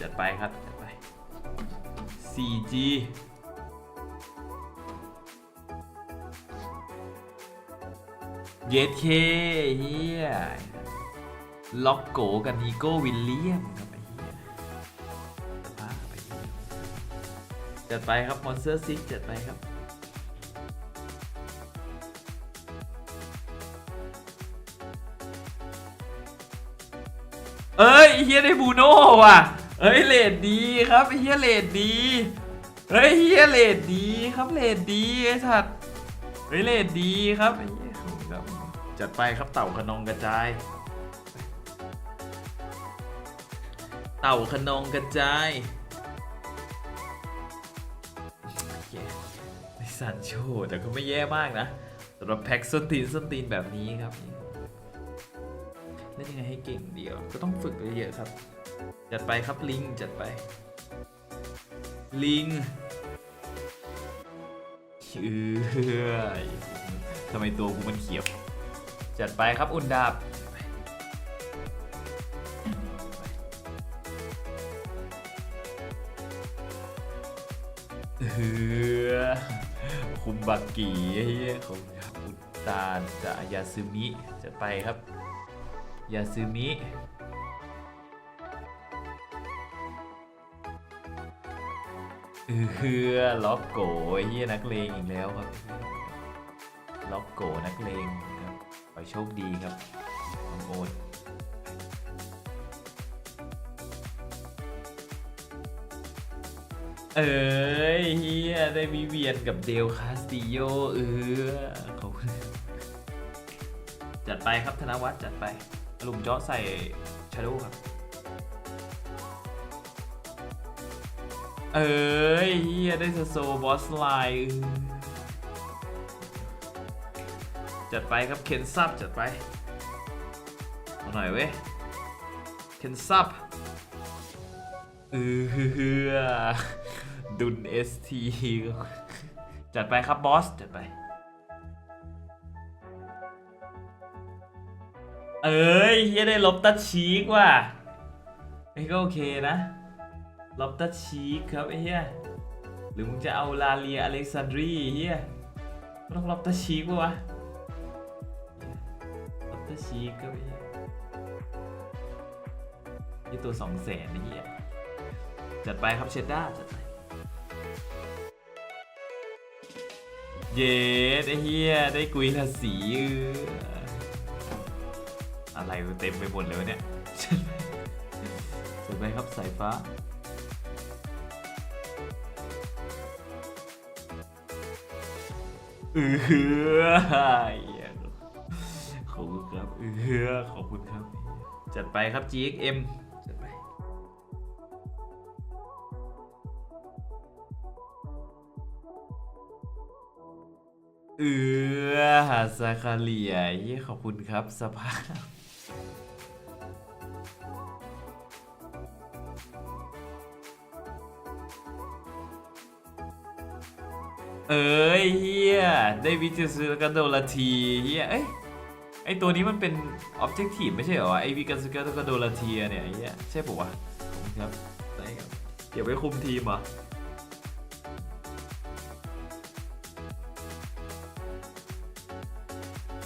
จัดไปครับจัดไป 4G เยดเคเฮียล็อกโกกับนีโก้วิลเลียมครับไอ้เฮียบ้าไปจัดไปครับมอนสเตอร์ซิกจัดไปครับเอ้ยเฮียได้บูโน่ว่ะ เอ้ยเลดดีครับเฮียเลดดีเฮ้ยเฮียเลดดีครับเลดดีไอ้สัตว์เฮ้ยเลดดีครับไอ้เฮียครับจัดไปครับเต่าขนองกระจาย เต่าขนองกระจายเย้ไอสันโชว์แต่ก็ไม่แย่มากนะสำหรับแพ็กส้นตีนส้นตีนแบบนี้ครับเล่นยังไงให้เก่งเดียว ก็ต้องฝึกเยอะๆครับ จัดไปครับลิงจัดไป ลิงเชื่อทำไมตัวกูมันเขียว จัดไปครับอุ่นดาบเออคุมบักกี้เขาอุตานจะยาซึมิจะไปครับ ยาซึมิ เออล็อกโก้เฮียนักเลงอีกแล้วครับ ล็อกโกนักเลงครับขอโชคดีครับน้องโอ๊ตเอ้ยเฮียได้วิเวียนกับเดลคาสติโยเออเขาจัดไปครับธนวัฒน์จัดไปหลุมเจาะใส่ชาโดครับ เอ้ยเฮียได้โซโบอสไลน์จัดไปครับเคนซับจัดไปเอาหน่อยเว้ยเคนซับเออดุนเอสทีจัดไปครับบอสจัดไป เอ้ยเฮียได้ลบตัดชีกว่ะไอ้ก็โอเคนะ ล็อบเตัดชีกครับไอ้เฮียหรือมึงจะเอาลาเลียอเล็กซานดรีเฮียต้องล็อบเตัดชีกปะวะล็อบเตัดชีกครับไอ้เฮียยี่ตัวสองแสนไอ้เฮียจัดไปครับเชดด้าจัดไปเย้ไอ้เฮียได้กุยทาสีอะไรเต็มไปหมดเลยวะเนี่ยจัดไปครับสายฟ้า เออขอบคุณครับเออขอบคุณครับ จัดไปครับ GXM จัดไปเออหาซาคาเลียขอบคุณครับสภาพ เอ้ยเฮียได้วิจิตรซื้อแล้วก็โดนละทีเฮียเอ้ยไอตัวนี้มันเป็นออบเจกตีฟไม่ใช่เหรอไอวิกันสกัแล้วก็โดนละทีเนี่ยเฮียใช่ปะวะครับได้ครับเดี๋ยวไปคุมทีมเหรอ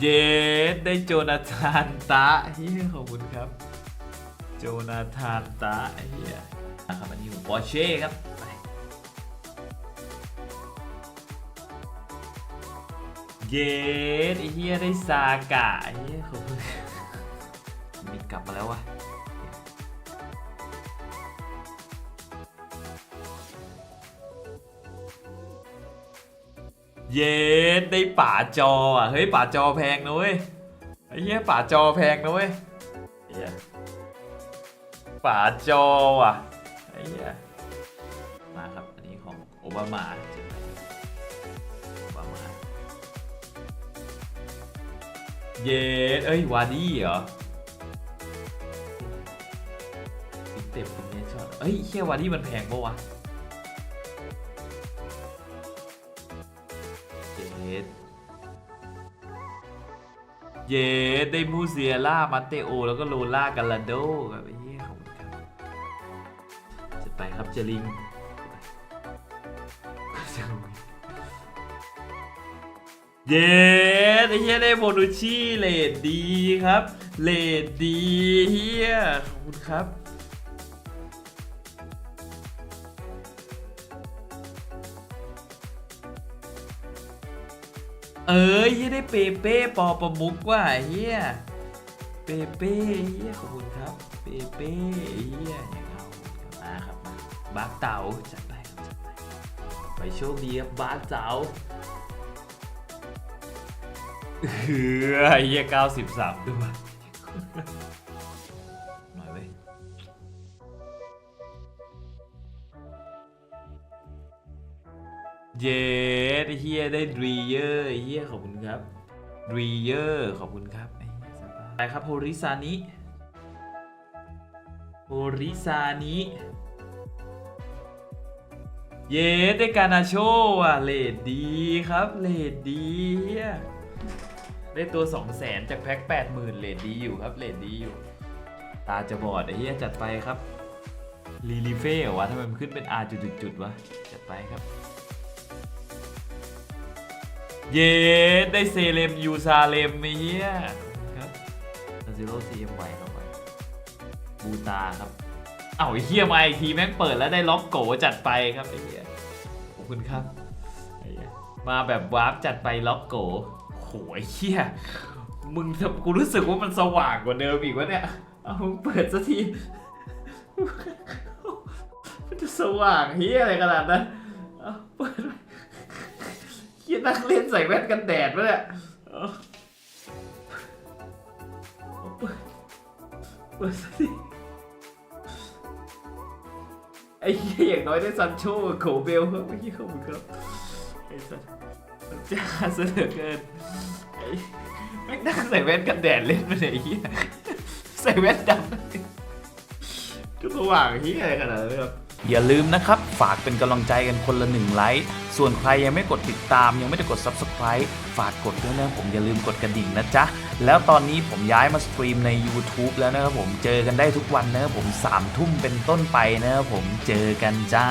เยสได้โจนาธานตะเฮียขอบคุณครับ โจนาธานตะเฮียนะครับอันนี้ของปอร์เช่ครับ เยสไอ้เฮียได้ซากะเฮียขอบคุณมิดกลับมาแล้ววะเยสได้ป่าจออะเฮ้ยป่าจอแพงนะเว้ยไอ้เหี้ยป่าจอแพงนะเว้ยเหี้ยป่าจอว่ะไอ้เหี้ยมาครับอันนี้ของโอบามา เยสเอ้ยวาร์ดี้เหรอติ๊กเต็มเนช็อตเอ้ยเชี่ยวาร์ดี้มันแพงปะวะเยสเยสได้มูเซียล่ามาเตโอ แล้วก็โลล่ากาลาโดครับไอ้เหี้ยขอบคุณครับจะไปครับเจลิงเย้ ไอ้เฮียได้โมนูชี่เลดดีครับ เลดดีเฮียขอบคุณครับเอ้ยเฮียได้เปเป้ปอประมุกว่ะเฮียเปเป้เฮียขอบคุณครับ เปเป้เฮียอย่างเอามาครับมาบาเต๋าจัดไปจัดไป ไปโชคดีครับบาสเต๋า เออไอ้เหี้ยเก้าสิบสามด้วยหน่อยเว้ยเย้เฮียได้ดรีเยอร์เฮียขอบคุณครับดรีเยอร์ขอบคุณครับไปครับโฮริซานิโฮริซานิเย้ได้การนาโชอะเลดดีครับเลดดีเฮีย ได้ตัว 2 0 0แสนจากแพ็ค80,000เลดดีอยู่ครับเลดดีอยู่ ตาจะบอดไอ้เหี้ยจัดไปครับลีลีเฟ่เหรอวะทำไมมันขึ้นเป็น R จุดๆๆวะ จัดไปครับ เย้ได้เซเลมยูซาเลมไอ้เหี้ยครับซิโร่ซีเอ็มไวเข้าไปบูตาครับเอ้าไอ้เหี้ยมาอีกทีแม่งเปิดแล้วได้ล็อกโกจัดไปครับไอ้เหี้ยขอบคุณครับไอ้เฮียมาแบบวาร์ปจัดไปล็อกโก โหยเฮียมึงกูรู้สึกว่ามันสว่างกว่าเดิมอีกวะเนี่ย เอามึงเปิดสักทีมันจะสว่างเฮียอะไรขนาดนั้นเอาเปิดเฮียนักเล่นใส่แว่นกันแดดปะเนี่ยเอาเปิดเปิดสักทีไอ้เฮียอย่างน้อยได้ซันโชกับโคเบลครับไอ้เฮียขอบคุณครับไอ้สัสมัน จ้าเหลือเกินไอ้ไม่งนั่งใส่แว่นกันแดดเล่นมาเลยไอ้เหี้ยใส่แว่นดำก็สว่างเหี้ยอะไรขนาดนั้นครับ อย่าลืมนะครับ ฝากเป็นกำลังใจกันคนละหนึ่งไลค์ ส่วนใครยังไม่กดติดตาม ยังไม่ได้กด Subscribe ฝากกดด้วยนะผมอย่าลืมกดกระดิ่งนะจ๊ะ แล้วตอนนี้ผมย้ายมาสตรีมใน YouTube แล้วนะครับผมเจอกันได้ทุกวันนะครับผม3ทุ่มเป็นต้นไปนะครับผมเจอกันจ้า